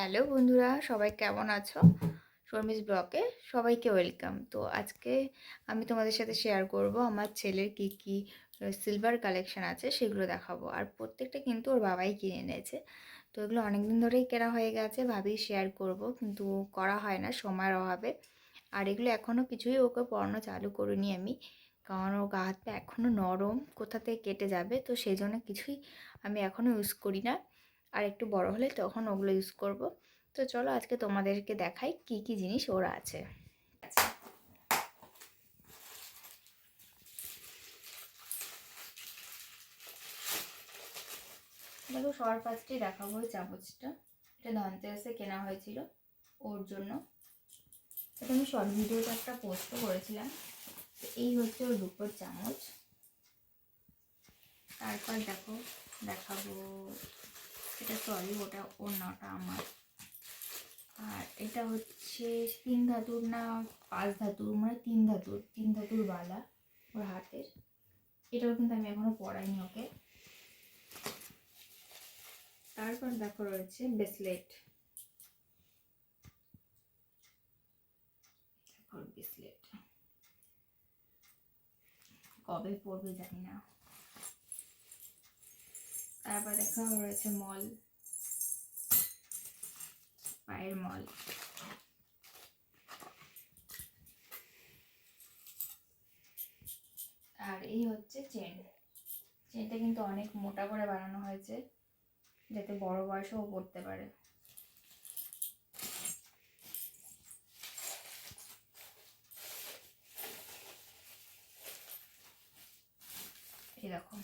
Hello বন্ধুরা, সবাই কেমন আছো? শর্মিস ব্লকে সবাইকে ওয়েলকাম। তো আজকে আমি তোমাদের সাথে শেয়ার করব আমার ছেলের কি কি সিলভার কালেকশন আছে সেগুলো দেখাবো। আর প্রত্যেকটা কিন্তু ওর বাবাই কিনে এনেছে। তো এগুলো অনেক দিন ধরেই কেনা হয়ে গেছে, ভাবি শেয়ার করব, কিন্তু করা হয় না, সময়ের অভাবে। আর এগুলো এখনও কিছুই ওকে পড়ানো চালু করিনি আমি, কারণ ও গা হাত এখনও নরম, কোথা থেকে কেটে যাবে? তো সেই জন্য কিছুই আমি এখনও ইউজ করি না। আর একটু বড় হলে তখন ওগুলো ইউজ করব। তো চলো আজকে তোমাদেরকে দেখাই কি কি জিনিস ওরা আছে। দেখো সবার ফার্স্টেই দেখাবো ওই চামচটা। এটা ধনতেরাসে কেনা হয়েছিল ওর জন্য। এটা আমি শর্ট ভিডিওতে একটা পোস্টও করেছিলাম। তো এই হচ্ছে ওর রূপোর চামচ। তারপর দেখো, দেখাবো এটা সরি ওটা অন্যটা আমার। আর এটা হচ্ছে তিন ধাতুর না পাঁচ ধাতুর মানে তিন ধাতুর তিন ধাতুর বালা ওর হাতের। এটাও কিন্তু আমি এখনও পড়াইনি ওকে। তারপর দেখো রয়েছে ব্রেসলেট ব্রেসলেট কবে পড়বে জানি না। তারপর দেখা রয়েছে মল। পায়ের মল। আর এই হচ্ছে চেন। চেনটা কিন্তু অনেক মোটা করে বানানো হয়েছে, যাতে বড় বয়সেও পড়তে পারে। এরকম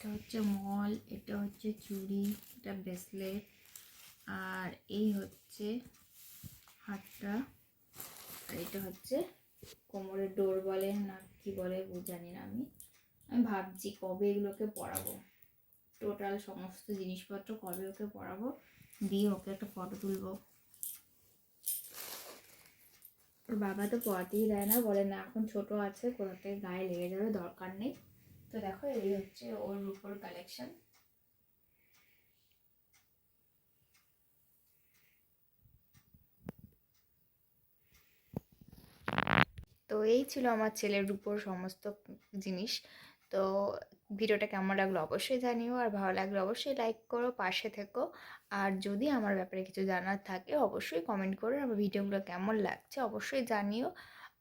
এটা হচ্ছে মল, এটা হচ্ছে চুড়ি, এটা ব্রেসলেট, আর এই হচ্ছে হাতটা আর এটা হচ্ছে কোমরের ডোর বলে না কি বলে জানি না আমি। আমি ভাবছি কবে এগুলোকে পড়াবো টোটাল সমস্ত জিনিসপত্র কবে ওকে পড়াবো দিয়ে ওকে একটা ফটো তুলবো। ওর বাবা তো পড়াতেই দেয় না, বলে না, এখন ছোট আছে, কোথা থেকে গায়ে লেগে যাবে দরকার নেই। তো দেখো এই হচ্ছে ওর উপর কালেকশন তো এই ছিল আমার ছেলের উপর সমস্ত জিনিস। তো ভিডিওটা কেমন লাগল অবশ্যই জানিও, আর ভালো লাগলে অবশ্যই লাইক করো, পাশে থেকো। আর যদি আমার ব্যাপারে কিছু জানার থাকে, অবশ্যই কমেন্ট করো। আমার ভিডিওগুলো কেমন লাগছে অবশ্যই জানিও।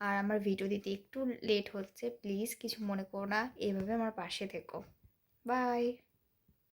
আর আমার ভিডিও দিতে একটু লেট হচ্ছে প্লিজ কিছু মনে করো না, এভাবে আমার পাশে থেকো। বাই